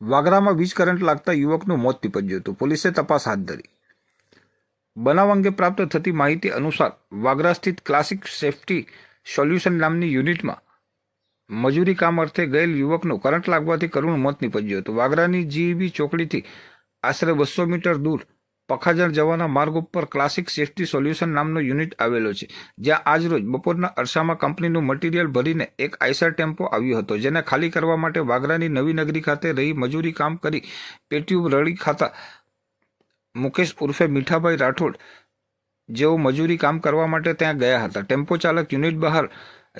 વાગરામાં વીજ કરંટ લાગતા યુવકનું મોત નીપજ્યું હતું. પોલીસે તપાસ હાથ ધરી. બનાવ અંગે પ્રાપ્ત થતી માહિતી અનુસાર વાગરા સ્થિત ક્લાસિક સેફટી સોલ્યુશન નામની યુનિટમાં મજૂરી કામ અર્થે ગયેલ યુવકનું કરંટ લાગવાથી કરુણ મોત નીપજ્યું હતું. વાગરાની જીઈબી ચોકડીથી આશરે બસો મીટર દૂર પખાજણ જવાના માર્ગ ઉપર ક્લાસિક સેફ્ટી સોલ્યુશન નામનો યુનિટ આવેલો છે, જ્યાં આજરોજ બપોરના અરસામાં કંપનીનું મટીરિયલ ભરીને એક આઈસર ટેમ્પો આવ્યો હતો, જેને ખાલી કરવા માટે વાગરાની નવી નગરી ખાતે રહી મજૂરી કામ કરી પેટ્યુબ રળી ખાતા મુકેશ ઉર્ફે મીઠાભાઈ રાઠોડ જેઓ મજૂરી કામ કરવા માટે ત્યાં ગયા હતા. ટેમ્પો ચાલક યુનિટ બહાર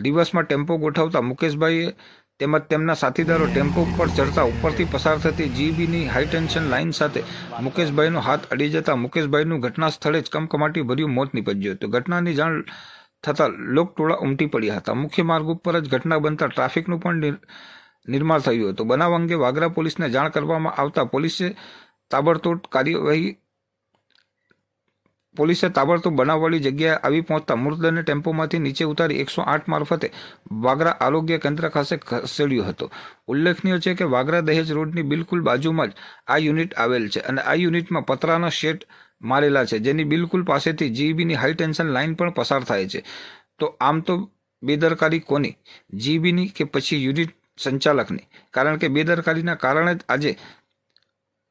રિવર્સમાં ટેમ્પો ગોઠવતા મુકેશભાઈએ તેમજ તેમના સાથીદારો ટેમ્પો ઉપર ચડતા ઉપરથી પસાર થતી જીબીની હાઈ ટેન્શન લાઇન સાથે મુકેશભાઈનો હાથ અડી જતા મુકેશભાઈનું ઘટના સ્થળે જ કમકમાટી ભર્યું મોત નીપજ્યું હતું. ઘટનાની જાણ થતાં લોકટોળા ઉમટી પડ્યા હતા. મુખ્ય માર્ગ ઉપર જ ઘટના બનતા ટ્રાફિકનું પણ નિર- નિર્માણ થયું હતું. બનાવ અંગે વાગરા પોલીસને જાણ કરવામાં આવતા પોલીસે તાબડતોડ કાર્યવાહી પોલીસે તાબડતોબ બનાવવાળી જગ્યાએ આવી પહોંચતા મૃતદેહને ટેમ્પોમાંથી નીચે ઉતારી એકસો આઠ મારફતે વાગરા આરોગ્ય કેન્દ્ર ખાતે ખસેડ્યો હતો. ઉલ્લેખનીય છે કે વાગરા દહેજ રોડની બિલકુલ બાજુમાં જ આ યુનિટ આવેલ છે અને આ યુનિટમાં પતરાના શેડ મારેલા છે, જેની બિલકુલ પાસેથી જીબીની હાઈ ટેન્શન લાઇન પણ પસાર થાય છે. તો આમ તો બેદરકારી કોની? જીબીની કે પછી યુનિટ સંચાલકની? કારણ કે બેદરકારીના કારણે જ આજે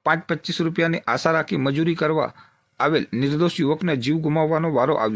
પાંચ પચીસ રૂપિયાની આશા રાખી મજૂરી કરવા આવેલ નિર્દોષ યુવકને જીવ ગુમાવવાનો વારો આવ્યો.